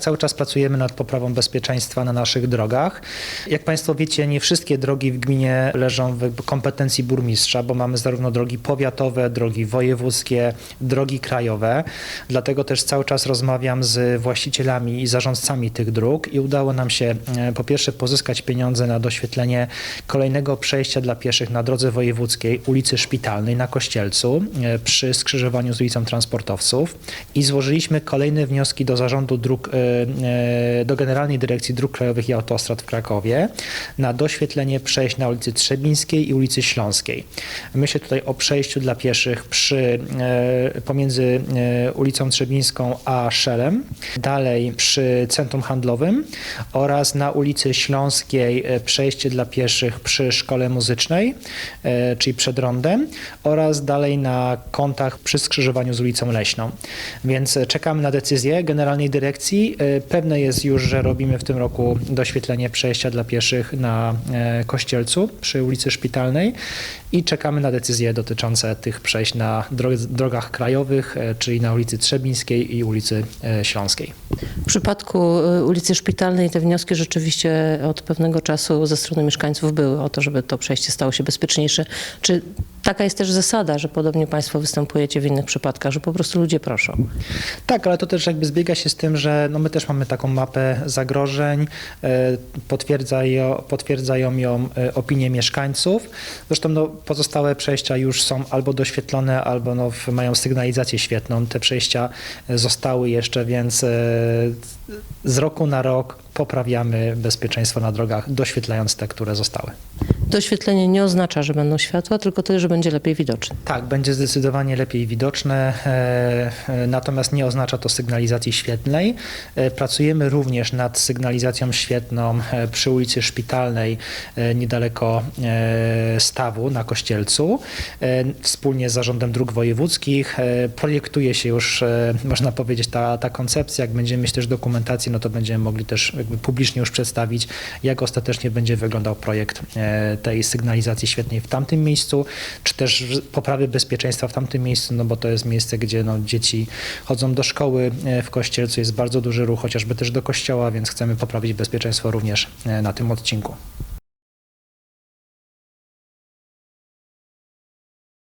Cały czas pracujemy nad poprawą bezpieczeństwa na naszych drogach. Jak Państwo wiecie, nie wszystkie drogi w gminie leżą w kompetencji burmistrza, bo mamy zarówno drogi powiatowe, drogi wojewódzkie, drogi krajowe. Dlatego też cały czas rozmawiam z właścicielami i zarządcami tych dróg i udało nam się e, po pierwsze pozyskać pieniądze na doświetlenie kolejnego przejścia dla pieszych na drodze wojewódzkiej ulicy Szpitalnej na Kościelcu e, przy skrzyżowaniu z ulicą Transportowców i złożyliśmy kolejne wnioski do zarządu dróg, e, do Generalnej Dyrekcji Dróg Krajowych i Autostrad w Krakowie na doświetlenie przejść na ulicy Trzebińskiej i ulicy Śląskiej. Myślę tutaj o przejściu dla pieszych przy, e, pomiędzy e, ulicą Trzebińską a Szelem, dalej przy centrum handlowym oraz na ulicy Śląskiej e, przejście dla pieszych przy szkole muzycznej, e, czyli przed rondem oraz dalej na kątach przy skrzyżowaniu z ulicą Leśną. Więc e, czekamy na decyzję Generalnej Dyrekcji. E, Pewne jest już, że robimy w tym roku doświetlenie przejścia dla pieszych na e, Kościelcu przy ulicy Szpitalnej i czekamy na decyzje dotyczące tych przejść na dro- drogach krajowych, e, czyli na ulicy Trzebińskiej i ulicy Śląskiej. W przypadku ulicy Szpitalnej te wnioski rzeczywiście od pewnego czasu ze strony mieszkańców były o to, żeby to przejście stało się bezpieczniejsze. Czy taka jest też zasada, że podobnie Państwo występujecie w innych przypadkach, że po prostu ludzie proszą? Tak, ale to też jakby zbiega się z tym, że no my też mamy taką mapę zagrożeń, e, potwierdzają, potwierdzają ją e, opinie mieszkańców. Zresztą no, pozostałe przejścia już są albo doświetlone, albo no, mają sygnalizację świetną. Te przejścia e, zostały jeszcze, więc z roku na rok poprawiamy bezpieczeństwo na drogach, doświetlając te, które zostały. Doświetlenie nie oznacza, że będą światła, tylko tyle, że będzie lepiej widoczne. Tak, będzie zdecydowanie lepiej widoczne, e, e, natomiast nie oznacza to sygnalizacji świetlnej. E, Pracujemy również nad sygnalizacją świetną przy ulicy Szpitalnej, niedaleko stawu na Kościelcu, wspólnie z Zarządem Dróg Wojewódzkich. Projektuje się już, można powiedzieć, ta, ta koncepcja. Jak będziemy mieć też dokumentację, no to będziemy mogli też publicznie już przedstawić, jak ostatecznie będzie wyglądał projekt tej sygnalizacji świetnej w tamtym miejscu, czy też poprawy bezpieczeństwa w tamtym miejscu, no bo to jest miejsce, gdzie no, dzieci chodzą do szkoły e, w Kościelcu, jest bardzo duży ruch, chociażby też do kościoła, więc chcemy poprawić bezpieczeństwo również e, na tym odcinku.